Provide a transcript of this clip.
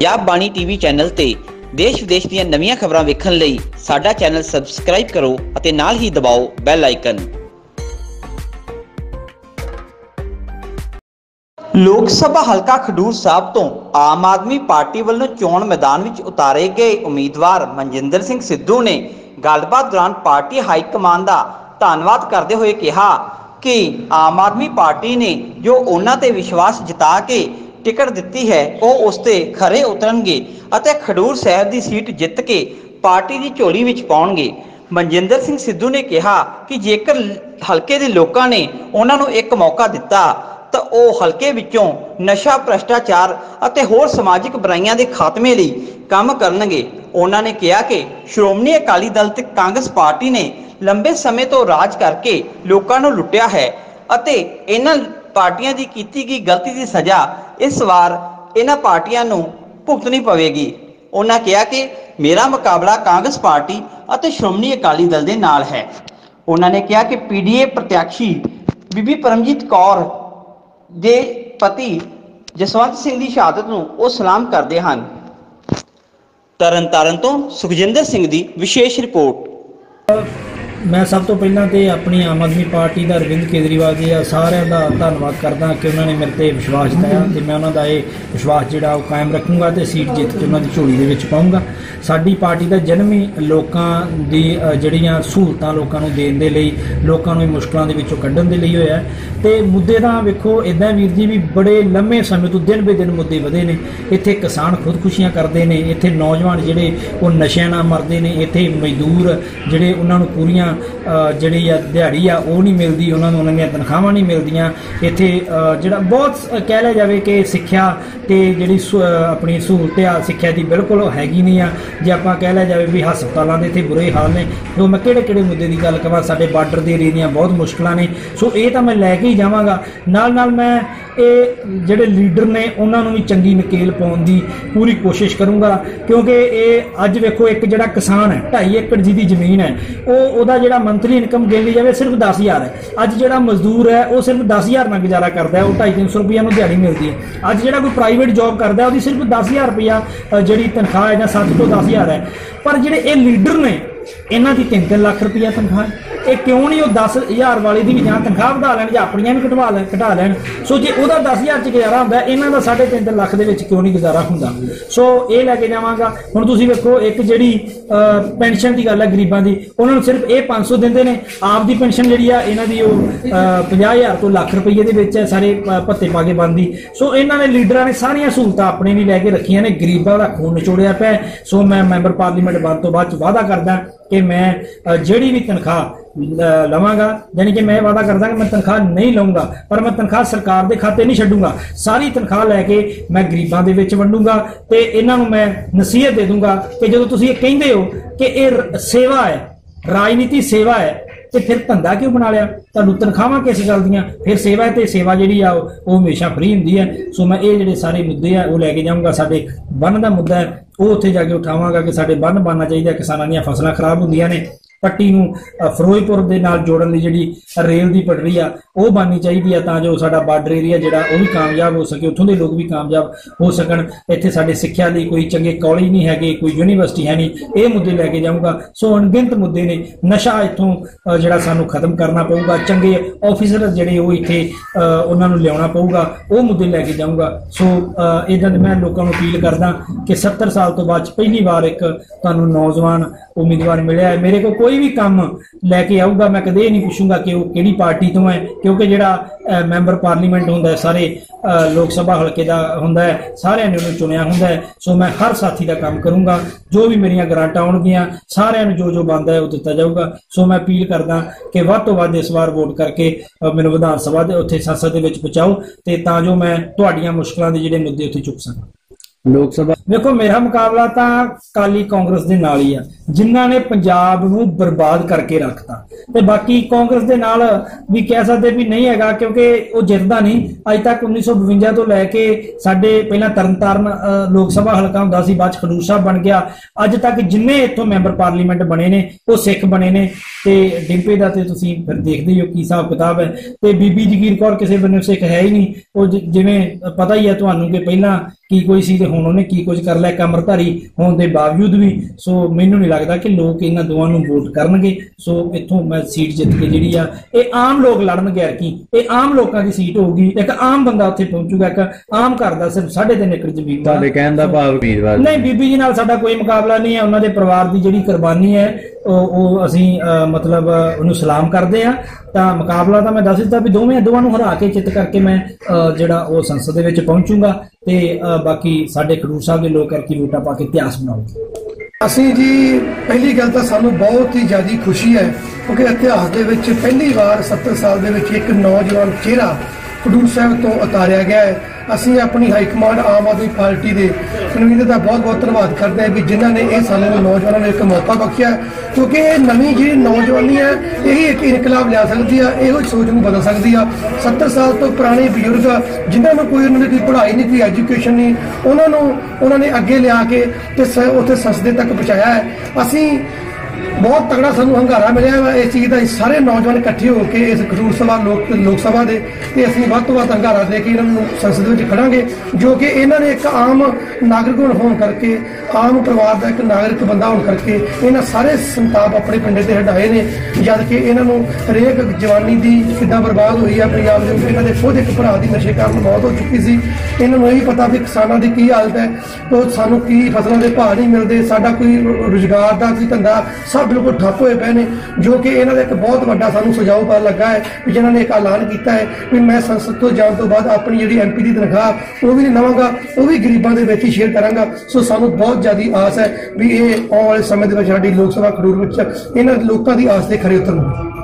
ਪੰਜਾਬ ਬਾਣੀ TV channel ਤੇ ਦੇਸ਼ ਵਿਦੇਸ਼ ਦੀਆਂ ਨਵੀਆਂ ਖਬਰਾਂ ਵੇਖਣ ਲਈ ਸਾਡਾ ਚੈਨਲ ਸਬਸਕ੍ਰਾਈਬ ਕਰੋ ਅਤੇ ਨਾਲ ਹੀ ਦਬਾਓ ਬੈਲ ਆਈਕਨ। ਲੋਕ ਸਭਾ ਹਲਕਾ ਖਡੂਰ ਸਾਹਿਬ ਤੋਂ ਆਮ ਆਦਮੀ ਪਾਰਟੀ ਵੱਲੋਂ ਚੋਣ ਮੈਦਾਨ ਵਿੱਚ ਉਤਾਰੇ ਗਏ ਉਮੀਦਵਾਰ ਮਨਜਿੰਦਰ ਸਿੰਘ ਸਿੱਧੂ ਨੇ ਗੱਲਬਾਤ ਦੌਰਾਨ ਪਾਰਟੀ ਹਾਈ ਕਮਾਂਡ ਦਾ ਧੰਨਵਾਦ ਕਰਦੇ ਹੋਏ ਕਿਹਾ ਕਿ ਆਮ ਆਦਮੀ ਪਾਰਟੀ ਨੇ ਜੋ ਉਹਨਾਂ ਤੇ ਵਿਸ਼ਵਾਸ ਜਤਾ ਕੇ ਟਿਕਟ ਦਿੱਤੀ ਹੈ, ਉਹ ਉਸ ਤੇ ਖਰੇ ਉਤਰਨਗੇ ਅਤੇ ਖਡੂਰ ਸਾਹਿਬ ਦੀ ਸੀਟ ਜਿੱਤ ਕੇ ਪਾਰਟੀ ਦੀ ਝੋਲੀ ਵਿੱਚ ਪਾਉਣਗੇ। ਮਨਜਿੰਦਰ ਸਿੰਘ ਸਿੱਧੂ ਨੇ ਕਿਹਾ ਕਿ ਜੇਕਰ ਹਲਕੇ ਦੇ ਲੋਕਾਂ ਨੇ ਉਹਨਾਂ ਨੂੰ ਇੱਕ ਮੌਕਾ ਦਿੱਤਾ, ਤਾਂ ਉਹ ਹਲਕੇ ਵਿੱਚੋਂ ਨਸ਼ਾ, ਭ੍ਰਸ਼ਟਾਚਾਰ ਅਤੇ ਹੋਰ ਸਮਾਜਿਕ ਬੁਰਾਈਆਂ ਦੇ ਖਾਤਮੇ ਲਈ ਕੰਮ ਕਰਨਗੇ। ਉਹਨਾਂ ਨੇ ਕਿਹਾ ਕਿ ਸ਼੍ਰੋਮਣੀ ਅਕਾਲੀ ਦਲ ਤੇ ਕਾਂਗਰਸ ਪਾਰਟੀ ਨੇ ਲੰਬੇ ਸਮੇਂ ਤੋਂ ਰਾਜ ਕਰਕੇ ਲੋਕਾਂ ਨੂੰ ਲੁੱਟਿਆ ਹੈ ਅਤੇ ਇਹਨਾਂ ਪਾਰਟੀਆਂ ਦੀ ਕੀਤੀ ਗਈ ਗਲਤੀ ਦੀ ਸਜ਼ਾ ਇਸ ਵਾਰ ਇਹਨਾਂ ਪਾਰਟੀਆਂ ਨੂੰ ਭੁਗਤਣੀ ਪਵੇਗੀ। ਉਹਨਾਂ ਕਿਹਾ ਕਿ ਮੇਰਾ ਮੁਕਾਬਲਾ ਕਾਂਗਰਸ ਪਾਰਟੀ ਅਤੇ ਸ਼੍ਰੋਮਣੀ ਅਕਾਲੀ ਦਲ ਦੇ ਨਾਲ ਹੈ। ਉਹਨਾਂ ਨੇ ਕਿਹਾ ਕਿ ਪੀਡੀਏ ਪ੍ਰਤਿਆਸ਼ੀ ਬੀਬੀ ਪਰਮਜੀਤ ਕੌਰ ਦੇ ਪਤੀ ਜਸਵੰਤ ਸਿੰਘ ਦੀ ਸ਼ਹਾਦਤ ਨੂੰ ਉਹ ਸਲਾਮ ਕਰਦੇ ਹਨ। ਤਰਨਤਾਰਨ ਤੋਂ ਸੁਖਜਿੰਦਰ ਸਿੰਘ ਦੀ ਵਿਸ਼ੇਸ਼ ਰਿਪੋਰਟ। ਮੈਂ ਸਭ ਤੋਂ ਪਹਿਲਾਂ ਤੇ ਆਪਣੀ ਆਮ ਆਦਮੀ ਪਾਰਟੀ ਦਾ ਅਰਵਿੰਦ ਕੇਜਰੀਵਾਲ ਜੀ ਆ ਸਾਰਿਆਂ ਦਾ ਧੰਨਵਾਦ ਕਰਦਾ ਕਿ ਉਹਨਾਂ ਨੇ ਮੇਰੇ ਤੇ ਵਿਸ਼ਵਾਸ ਦਿਖਾਇਆ ਤੇ ਮੈਂ ਉਹਨਾਂ ਦਾ ਇਹ ਵਿਸ਼ਵਾਸ ਜਿਹੜਾ ਉਹ ਕਾਇਮ ਰੱਖੂੰਗਾ ਤੇ ਸੀਟ ਜਿੱਤ ਕੇ ਉਹਨਾਂ ਦੀ ਝੋਲੀ ਦੇ ਵਿੱਚ ਪਾਉਂਗਾ ਸਾਡੀ ਪਾਰਟੀ ਦਾ ਜਨਮ ਹੀ ਲੋਕਾਂ ਦੀ ਜਿਹੜੀਆਂ ਸਹੂਲਤਾਂ ਲੋਕਾਂ ਨੂੰ ਦੇਣ ਦੇ ਲਈ, ਲੋਕਾਂ ਨੂੰ ਇਹ ਮੁਸ਼ਕਲਾਂ ਦੇ ਵਿੱਚੋਂ ਕੱਢਣ ਦੇ ਲਈ ਹੋਇਆ ਹੈ। ਤੇ ਮੁੱਦੇ ਤਾਂ ਵੇਖੋ ਇਦਾਂ ਵੀਰ ਜੀ ਵੀ ਬੜੇ ਲੰਮੇ ਸਮੇਂ ਤੋਂ ਦਿਨ ਬੇ ਦਿਨ ਮੁੱਦੇ ਵਧੇ ਨੇ ਇੱਥੇ ਕਿਸਾਨ ਖੁਦਕੁਸ਼ੀਆਂ ਕਰਦੇ ਨੇ, ਇੱਥੇ ਨੌਜਵਾਨ ਜਿਹੜੇ ਉਹ ਨਸ਼ਿਆਂ ਨਾਲ ਮਰਦੇ ਨੇ, ਇੱਥੇ ਮਜ਼ਦੂਰ ਜਿਹੜੇ ਉਹਨਾਂ ਨੂੰ ਪੂਰੀਆਂ ਜਿਹੜੀ ਆ ਦਿਹਾੜੀ ਆ, ਉਹ ਨਹੀਂ ਮਿਲਦੀ, ਉਹਨਾਂ ਨੂੰ ਉਹਨਾਂ ਦੀਆਂ ਤਨਖਾਹਾਂ ਨਹੀਂ ਮਿਲਦੀਆਂ। ਇੱਥੇ ਜਿਹੜਾ ਬਹੁਤ ਕਹਿ ਲਿਆ ਜਾਵੇ ਕਿ ਸਿੱਖਿਆ ਤੇ ਜਿਹੜੀ ਸੁ- ਆਪਣੀ ਸਹੂਲਤ ਆ, ਸਿੱਖਿਆ ਦੀ ਬਿਲਕੁਲ ਹੈਗੀ ਨਹੀਂ ਆ। ਜੇ ਆਪਾਂ ਕਹਿ ਲਿਆ ਜਾਵੇ ਵੀ ਹਸਪਤਾਲਾਂ ਦੇ ਇੱਥੇ ਬੁਰੇ ਹਾਲ ਨੇ, ਜੋ ਮੈਂ ਕਿਹੜੇ ਕਿਹੜੇ ਮੁੱਦੇ ਦੀ ਗੱਲ ਕਰਾਂ ਸਾਡੇ ਬਾਰਡਰ ਦੇ ਏਰੀਆ ਦੀਆਂ ਬਹੁਤ ਮੁਸ਼ਕਲਾਂ ਨੇ। ਸੋ ਇਹ ਤਾਂ ਮੈਂ ਲੈ ਕੇ ਹੀ ਜਾਵਾਂਗਾ। ਨਾਲ ਨਾਲ ਮੈਂ ਇਹ ਜਿਹੜੇ ਲੀਡਰ ਨੇ, ਉਹਨਾਂ ਨੂੰ ਵੀ ਚੰਗੀ ਨਕੇਲ ਪਾਉਣ ਦੀ ਪੂਰੀ ਕੋਸ਼ਿਸ਼ ਕਰੂੰਗਾ। ਕਿਉਂਕਿ ਇਹ ਅੱਜ ਵੇਖੋ, ਇੱਕ ਜਿਹੜਾ ਕਿਸਾਨ ਹੈ 2.5 ਏਕੜ ਜਿਹਦੀ ਜ਼ਮੀਨ ਹੈ, ਉਹ ਉਹਦਾ ਜਿਹੜਾ ਮੰਥਲੀ ਇਨਕਮ ਗਿਣ ਜਾਵੇ ਸਿਰਫ 10000 ਹੈ। ਅੱਜ ਜਿਹੜਾ ਮਜ਼ਦੂਰ ਹੈ ਉਹ ਸਿਰਫ 10000 ਨਾਲ ਗੁਜ਼ਾਰਾ ਕਰਦਾ ਹੈ ਉਹ 250 ਰੁਪਈਆ ਨੂੰ ਦਿਹਾੜੀ ਮਿਲਦੀ ਹੈ। ਅੱਜ ਜਿਹੜਾ ਕੋਈ ਪ੍ਰਾਈਵੇਟ ਜੌਬ ਕਰਦਾ ਉਹਦੀ ਸਿਰਫ 10000 ਰੁਪਈਆ ਅ, ਜਿਹੜੀ ਤਨਖਾਹ ਹੈ ਜਾਂ 7 ਤੋਂ 10000 ਹੈ। ਪਰ ਜਿਹੜੇ ਇਹ ਲੀਡਰ ਨੇ ਇਹਨਾਂ ਦੀ 3-3 ਲੱਖ ਰੁਪਈਆ ਤਨਖਾਹ ਹੈ। ਇਹ ਕਿਉਂ ਨਹੀਂ ਉਹ 10000 ਵਾਲੀ ਦੀ ਵੀ ਜਾਂ ਤਨਖਾਹ ਵਧਾ ਲੈਣ ਜਾਂ ਆਪਣੀਆਂ ਵੀ ਘਟਵਾ ਲੈਣ ਘਟਾ ਲੈਣ? ਸੋ ਜੇ ਉਹਦਾ 10000 ਚ ਗੁਜ਼ਾਰਾ ਹੁੰਦਾ ਇਹਨਾਂ ਦਾ 3.5 ਲੱਖ ਦੇ ਵਿੱਚ ਕਿਉਂ ਨਹੀਂ ਗੁਜ਼ਾਰਾ ਹੁੰਦਾ? ਸੋ ਇਹ ਲੈ ਕੇ ਜਾਵਾਂਗਾ। ਹੁਣ ਤੁਸੀਂ ਵੇਖੋ ਇੱਕ ਜਿਹੜੀ ਪੈਨਸ਼ਨ ਦੀ ਗੱਲ ਹੈ ਗਰੀਬਾਂ ਦੀ ਉਹਨਾਂ ਨੂੰ ਸਿਰਫ ਇਹ 500 ਦਿੰਦੇ ਨੇ। ਆਪ ਦੀ ਪੈਨਸ਼ਨ ਜਿਹੜੀ ਆ ਇਹਨਾਂ ਦੀ ਉਹ ਅਹ, 50000 ਤੋਂ ਲੱਖ ਰੁਪਏ ਦੇ ਵਿੱਚ ਹੈ ਸਾਰੇ ਭੱਤੇ ਪਾ ਕੇ ਬੰਦੀ ਸੋ ਇਹਨਾਂ ਨੇ ਲੀਡਰਾਂ ਨੇ ਸਾਰੀਆਂ ਸਹੂਲਤਾਂ ਆਪਣੇ ਵੀ ਲੈ ਕੇ ਰੱਖੀਆਂ ਨੇ। ਗਰੀਬਾਂ ਦਾ ਖੂਨ ਨਿਚੋੜਿਆ ਪਿਆ ਸੋ ਮੈਂ ਮੈਂਬਰ ਪਾਰਲੀਮੈਂਟ ਬਣ ਤੋਂ ਬਾਅਦ ਚ ਵਾਅਦਾ ਕਰਦਾ ਕਿ ਮੈਂ ਜਿਹੜੀ ਵੀ ਤਨਖਾਹ ਲਵਾਂਗਾ। ਯਾਨੀ ਕਿ ਮੈਂ ਇਹ ਵਾਅਦਾ ਕਰਦਾ ਕਿ ਮੈਂ ਤਨਖਾਹ ਨਹੀਂ ਲਵਾਂਗਾ ਪਰ ਮੈਂ ਤਨਖਾਹ ਸਰਕਾਰ ਦੇ ਖਾਤੇ ਨਹੀਂ ਛੱਡੂੰਗਾ। ਸਾਰੀ ਤਨਖਾਹ ਲੈ ਕੇ ਮੈਂ ਗਰੀਬਾਂ ਦੇ ਵਿੱਚ ਵੰਡੂੰਗਾ ਤੇ ਇਹਨਾਂ ਨੂੰ ਮੈਂ ਨਸੀਹਤ ਦੇ ਦੂੰਗਾ ਕਿ ਜਦੋਂ ਤੁਸੀਂ ਇਹ ਕਹਿੰਦੇ ਹੋ ਕਿ ਇਹ ਰ- ਸੇਵਾ ਹੈ, ਰਾਜਨੀਤੀ ਸੇਵਾ ਹੈ, ਤੇ ਫਿਰ ਧੰਦਾ ਕਿਉਂ ਬਣਾ ਲਿਆ? ਤੁਹਾਨੂੰ ਤਨਖਾਹਾਂ ਕਿਸ ਗੱਲ ਦੀਆਂ? ਫਿਰ ਸੇਵਾ ਹੈ ਤੇ ਸੇਵਾ ਜਿਹੜੀ ਆ, ਉਹ ਹਮੇਸ਼ਾ ਫ੍ਰੀ ਹੁੰਦੀ ਹੈ। ਸੋ ਮੈਂ ਇਹ ਜਿਹੜੇ ਸਾਰੇ ਮੁੱਦੇ ਆ, ਉਹ ਲੈ ਕੇ ਜਾਊਂਗਾ। ਸਾਡੇ ਬੰਨ ਦਾ ਮੁੱਦਾ ਹੈ, ਉਹ ਉੱਥੇ ਜਾ ਕੇ ਉਠਾਵਾਂਗਾ ਕਿ ਸਾਡੇ ਬੰਨ ਬਣਨਾ ਚਾਹੀਦਾ, ਕਿਸਾਨਾਂ ਦੀਆਂ ਫਸਲਾਂ ਖਰਾਬ ਹੁੰਦੀਆਂ ਨੇ। ਪੱਟੀ ਨੂੰ ਫਿਰੋਜ਼ਪੁਰ ਦੇ ਨਾਲ ਜੋੜਨ ਲਈ ਜਿਹੜੀ ਰੇਲ ਦੀ ਪਟੜੀ ਆ, ਉਹ ਬਣਨੀ ਚਾਹੀਦੀ ਆ ਤਾਂ ਜੋ ਸਾਡਾ ਬਾਰਡਰ ਏਰੀਆ ਜਿਹੜਾ, ਉਹ ਵੀ ਕਾਮਯਾਬ ਹੋ ਸਕੇ, ਉੱਥੋਂ ਦੇ ਲੋਕ ਵੀ ਕਾਮਯਾਬ ਹੋ ਸਕਣ। ਇੱਥੇ ਸਾਡੇ ਸਿੱਖਿਆ ਲਈ ਕੋਈ ਚੰਗੇ ਕਾਲਜ ਨਹੀਂ ਹੈਗੇ, ਕੋਈ ਯੂਨੀਵਰਸਿਟੀ ਹੈ ਨਹੀਂ, ਇਹ ਮੁੱਦੇ ਲੈ ਕੇ ਜਾਊਂਗਾ। ਸੋ ਅਣਗਿਣਤ ਮੁੱਦੇ ਨੇ, ਨਸ਼ਾ ਇੱਥੋਂ ਜਿਹੜਾ ਸਾਨੂੰ ਖਤਮ ਕਰਨਾ ਪਊਗਾ, ਚੰਗੇ ਆਫੀਸਰ ਜਿਹੜੇ ਉਹ ਇੱਥੇ ਉਹਨਾਂ ਨੂੰ ਲਿਆਉਣਾ ਪਊਗਾ, ਉਹ ਮੁੱਦੇ ਲੈ ਕੇ ਜਾਊਂਗਾ। ਸੋ ਇਦਾਂ ਦੇ ਮੈਂ ਲੋਕਾਂ ਨੂੰ ਅਪੀਲ ਕਰਦਾ ਕਿ 70 ਸਾਲ ਤੋਂ ਬਾਅਦ 'ਚ ਪਹਿਲੀ ਵਾਰ ਇੱਕ ਤੁਹਾਨੂੰ ਨੌਜਵਾਨ ਉਮੀਦਵਾਰ ਮਿਲਿਆ ਹੈ। ਮੇਰੇ ਕੋਲ ਕੋਈ ਵੀ ਕੰਮ ਲੈ ਕੇ ਆਊਗਾ, ਮੈਂ ਕਦੇ ਇਹ ਨਹੀਂ ਪੁੱਛੂੰਗਾ ਕਿ ਉਹ ਕਿਹੜੀ ਪਾਰਟੀ ਤੋਂ ਹੈ, ਕਿਉਂਕਿ ਜਿਹੜਾ ਮੈਂਬਰ ਪਾਰਲੀਮੈਂਟ ਹੁੰਦਾ ਹੈ, ਸਾਰੇ ਲੋਕ ਸਭਾ ਹਲਕੇ ਦਾ ਹੁੰਦਾ ਹੈ, ਸਾਰਿਆਂ ਨੇ ਉਹਨੂੰ ਚੁਣਿਆ ਹੁੰਦਾ ਹੈ। ਸੋ ਮੈਂ ਹਰ ਸਾਥੀ ਦਾ ਕੰਮ ਕਰੂੰਗਾ, ਜੋ ਵੀ ਮੇਰੀਆਂ ਗ੍ਰਾਂਟਾਂ ਆਉਣਗੀਆਂ, ਸਾਰਿਆਂ ਨੂੰ ਜੋ ਜੋ ਬਣਦਾ ਹੈ ਉਹ ਦਿੱਤਾ ਜਾਊਗਾ। ਸੋ ਮੈਂ ਅਪੀਲ ਕਰਦਾ ਕਿ ਵੱਧ ਤੋਂ ਵੱਧ ਇਸ ਵਾਰ ਵੋਟ ਕਰਕੇ ਮੈਨੂੰ ਵਿਧਾਨ ਸਭਾ ਦੇ, ਉੱਥੇ ਸੰਸਦ ਦੇ ਵਿੱਚ ਪਹੁੰਚਾਓ, ਤੇ ਤਾਂ ਜੋ ਮੈਂ ਤੁਹਾਡੀਆਂ ਮੁਸ਼ਕਲਾਂ ਦੇ ਜਿਹੜੇ ਮੁੱਦੇ ਉੱਥੇ ਚੁੱਕ ਸਕਾਂ। ਲੋਕ ਸਭਾ ਦੇਖੋ, ਮੇਰਾ ਮੁਕਾਬਲਾ ਤਾਂ ਕਾਲੀ ਕਾਂਗਰਸ ਦੇ ਨਾਲ ਹੀ ਆ। ਜਿਨ੍ਹਾਂ ਨੇ ਪੰਜਾਬ ਨੂੰ ਬਰਬਾਦ ਕਰਕੇ ਰੱਖਤਾ। ਤੇ ਬਾਕੀ ਕਾਂਗਰਸ ਦੇ ਨਾਲ ਵੀ ਕਹਿ ਸਕਦੇ ਵੀ ਨਹੀਂ ਹੈਗਾ, ਕਿਉਂਕਿ ਉਹ ਜਿੱਤਦਾ ਨਹੀਂ। ਅੱਜ ਤੱਕ 1952 ਤੋਂ ਲੈ ਕੇ ਸਾਡੇ ਪਹਿਲਾਂ ਤਰਨਤਾਰਨ ਲੋਕ ਸਭਾ ਹਲਕਾ ਹੁੰਦਾ ਸੀ, ਬਾਅਦ ਖਡੂਰ ਸਾਹਿਬ ਬਣ ਗਿਆ। ਅੱਜ ਤੱਕ ਜਿੰਨੇ ਇੱਥੋਂ ਮੈਂਬਰ ਪਾਰਲੀਮੈਂਟ ਬਣੇ ਨੇ, ਉਹ ਸਿੱਖ ਬਣੇ ਨੇ। ਤੇ ਡਿੰਪੇ ਦਾ ਤੇ ਤੁਸੀਂ ਫਿਰ ਦੇਖਦੇ ਹੋ ਕੀ ਹਿਸਾਬ ਕਿਤਾਬ ਹੈ। ਤੇ ਬੀਬੀ ਜਗੀਰ ਕੌਰ ਕਿਸੇ ਬੰਨੇ ਸਿੱਖ ਹੈ ਹੀ ਨਹੀਂ। ਉਹ ਜਿਵੇਂ ਪਤਾ ਹੀ ਹੈ ਤੁਹਾਨੂੰ ਕਿ ਪਹਿਲਾਂ ਕੀ ਕੋਈ ਸੀ ਤੇ ਹੁਣ ਉਹਨੇ ਕੀ ਕੁਝ ਕਰ ਲਿਆ? ਕਮਰਧਾਰੀ ਹੋਣ ਦੇ ਬਾਵਜੂਦ ਵੀ ਸੋ ਮੈਨੂੰ ਨਹੀਂ ਲੱਗਦਾ ਕਿ ਲੋਕ ਇਹਨਾਂ ਦੋਵਾਂ ਨੂੰ ਵੋਟ ਕਰਨਗੇ। ਸੋ ਇੱਥੋਂ ਮੈਂ ਸੀਟ ਜਿੱਤ ਕੇ ਜਿਹੜੀ ਆ ਇਹ ਆਮ ਲੋਕ ਲੜਨਗੇ ਅਰਕੀ ਇਹ ਆਮ ਲੋਕਾਂ ਦੀ ਸੀਟ ਹੋਊਗੀ। ਇੱਕ ਆਮ ਬੰਦਾ ਉੱਥੇ ਪਹੁੰਚੂਗਾ ਇੱਕ ਆਮ ਘਰ ਦਾ ਸਿਰਫ 3.5 ਏਕੜ ਜ਼ਮੀਨ ਦਾ ਤੁਹਾਡੇ ਕਹਿਣ ਦਾ ਭਾਵ ਉਮੀਦਵਾਰ ਨਹੀਂ ਬੀਬੀ ਜੀ ਨਾਲ ਸਾਡਾ ਕੋਈ ਮੁਕਾਬਲਾ ਨਹੀਂ ਹੈ। ਉਹਨਾਂ ਦੇ ਪਰਿਵਾਰ ਦੀ ਜਿਹੜੀ ਕੁਰਬਾਨੀ ਹੈ ਉਹ ਉਹ ਅਸੀਂ ਮਤਲਬ ਉਹਨੂੰ ਸਲਾਮ ਕਰਦੇ ਆ ਤਾਂ ਮੁਕਾਬਲਾ ਤਾਂ ਮੈਂ ਦੱਸ ਦਿੱਤਾ ਵੀ ਦੋਵੇਂ ਦੋਵਾਂ ਨੂੰ ਹਰਾ ਕੇ ਚਿੱਤ ਕਰਕੇ ਮੈਂ ਜਿਹੜਾ ਉਹ ਸੰਸਦ ਦੇ ਵਿੱਚ ਪਹੁੰਚੂਗਾ ਤੇ ਬਾਕੀ ਸਾਡੇ ਖਡੂਰ ਸਾਹਿਬ ਦੇ ਲੋਕ ਕਰਕੇ ਵੋਟਾਂ ਪਾ ਕੇ ਇਤਿਹਾਸ ਬਣਾਉਣਗੇ ਅਸੀਂ ਜੀ, ਪਹਿਲੀ ਗੱਲ ਤਾਂ ਸਾਨੂੰ ਬਹੁਤ ਹੀ ਜ਼ਿਆਦਾ ਖੁਸ਼ੀ ਹੈ ਕਿਉਂਕਿ ਇਤਿਹਾਸ ਦੇ ਵਿੱਚ ਪਹਿਲੀ ਵਾਰ 70 ਸਾਲ ਦੇ ਵਿੱਚ ਇੱਕ ਨੌਜਵਾਨ ਚਿਹਰਾ ਖਡੂਰ ਸਾਹਿਬ ਤੋਂ ਉਤਾਰਿਆ ਗਿਆ ਹੈ। ਅਸੀਂ ਆਪਣੀ high command Aam Aadmi Party ਦੇ ਕਨਵੀਨਰ ਦਾ ਬਹੁਤ ਬਹੁਤ ਧੰਨਵਾਦ ਕਰਦੇ ਹਾਂ ਵੀ ਜਿਨ੍ਹਾਂ ਨੇ ਇਹ ਸਾਡੇ ਨੌਜਵਾਨਾਂ ਨੂੰ ਇੱਕ ਮੌਕਾ ਬਖਸ਼ਿਆ ਕਿਉਂਕਿ ਇਹ ਨਵੀਂ ਜਿਹੜੀ ਨੌਜਵਾਨੀ ਹੈ ਇਹੀ ਇੱਕ ਇਨਕਲਾਬ ਲਿਆ ਸਕਦੀ ਆ ਇਹੋ ਸੋਚ ਨੂੰ ਬਦਲ ਸਕਦੀ ਆ। 70 ਸਾਲ ਤੋਂ ਪੁਰਾਣੇ ਬਜ਼ੁਰਗ ਆ, ਜਿਨ੍ਹਾਂ ਨੂੰ ਕੋਈ ਉਹਨਾਂ ਦੀ ਕੋਈ ਪੜ੍ਹਾਈ ਨਹੀਂ ਕੋਈ ਐਜੂਕੇਸ਼ਨ ਨਹੀਂ ਉਹਨਾਂ ਨੂੰ ਉਹਨਾਂ ਨੇ ਅੱਗੇ ਲਿਆ ਕੇ ਤੇ ਉੱਥੇ ਸੰਸਦੇ ਤੱਕ ਪਹੁੰਚਾਇਆ ਹੈ। ਅਸੀਂ ਬਹੁਤ ਤਗੜਾ ਸਾਨੂੰ ਹੰਗਾਰਾ ਮਿਲਿਆ ਵਾ। ਇਸ ਚੀਜ਼ ਦਾ ਸਾਰੇ ਨੌਜਵਾਨ ਇਕੱਠੇ ਹੋ ਕੇ ਇਸ ਖਡੂਰ ਸਭਾ, ਲੋਕ ਲੋਕ ਸਭਾ ਦੇ ਤੇ ਅਸੀਂ ਵੱਧ ਤੋਂ ਵੱਧ ਹੰਗਾਰਾ ਦੇ ਕੇ ਇਹਨਾਂ ਨੂੰ ਸੰਸਦ ਵਿੱਚ ਖੜਾਂਗੇ, ਜੋ ਕਿ ਇਹਨਾਂ ਨੇ ਇੱਕ ਆਮ ਨਾਗਰਿਕ ਹੋਣ ਕਰਕੇ, ਆਮ ਪਰਿਵਾਰ ਦਾ ਇੱਕ ਨਾਗਰਿਕ ਬੰਦਾ ਹੋਣ ਕਰਕੇ ਇਹਨਾਂ ਸਾਰੇ ਸੰਤਾਪ ਆਪਣੇ ਪਿੰਡੇ ਤੇ ਹਟਾਏ ਨੇ, ਜਦ ਕਿ ਇਹਨਾਂ ਨੂੰ ਹਰੇਕ ਜਵਾਨੀ ਦੀ ਕਿੱਦਾਂ ਬਰਬਾਦ ਹੋਈ ਹੈ ਪੰਜਾਬ ਦੇ ਵਿੱਚ ਇਹਨਾਂ ਦੇ ਖੁਦ ਇੱਕ ਭਰਾ ਦੀ ਨਸ਼ੇ ਕਾਰਨ ਮੌਤ ਹੋ ਚੁੱਕੀ ਸੀ। ਇਹਨਾਂ ਨੂੰ ਇਹ ਪਤਾ ਵੀ ਕਿਸਾਨਾਂ ਦੀ ਕੀ ਹਾਲਤ ਹੈ, ਉਹ ਸਾਨੂੰ ਕੀ ਫਸਲਾਂ ਦੇ ਭਾਅ ਨਹੀਂ ਮਿਲਦੇ, ਸਾਡਾ ਕੋਈ ਰੁਜ਼ਗਾਰ ਦਾ ਕੋਈ ਧੰਦਾ ਸਭ ਬਿਲਕੁਲ ਠੱਪ ਹੋਏ ਪਏ ਨੇ, ਜੋ ਕਿ ਇਹਨਾਂ ਦਾ ਇੱਕ ਬਹੁਤ ਵੱਡਾ ਸਾਨੂੰ ਸੁਝਾਅ ਪਤਾ ਲੱਗਾ ਹੈ ਵੀ ਜਿਨ੍ਹਾਂ ਨੇ ਇੱਕ ਐਲਾਨ ਕੀਤਾ ਹੈ ਵੀ ਮੈਂ ਸੰਸਦ ਤੋਂ ਜਾਣ ਤੋਂ ਬਾਅਦ ਆਪਣੀ ਜਿਹੜੀ ਐਮਪੀ ਦੀ ਤਨਖਾਹ, ਉਹ ਵੀ ਨਹੀਂ ਲਵਾਂਗਾ, ਉਹ ਵੀ ਗਰੀਬਾਂ ਦੇ ਵਿੱਚ ਹੀ ਸ਼ੇਅਰ ਕਰਾਂਗਾ। ਸੋ ਸਾਨੂੰ ਬਹੁਤ ਜ਼ਿਆਦੀ ਆਸ ਹੈ ਵੀ ਇਹ ਆਉਣ ਵਾਲੇ ਸਮੇਂ ਦੇ ਵਿੱਚ ਸਾਡੀ ਲੋਕ ਸਭਾ ਖਡੂਰ ਵਿੱਚ ਇਹਨਾਂ ਲੋਕਾਂ ਦੀ ਆਸ ਤੇ ਖਰੇ ਉਤਰਨਗੇ।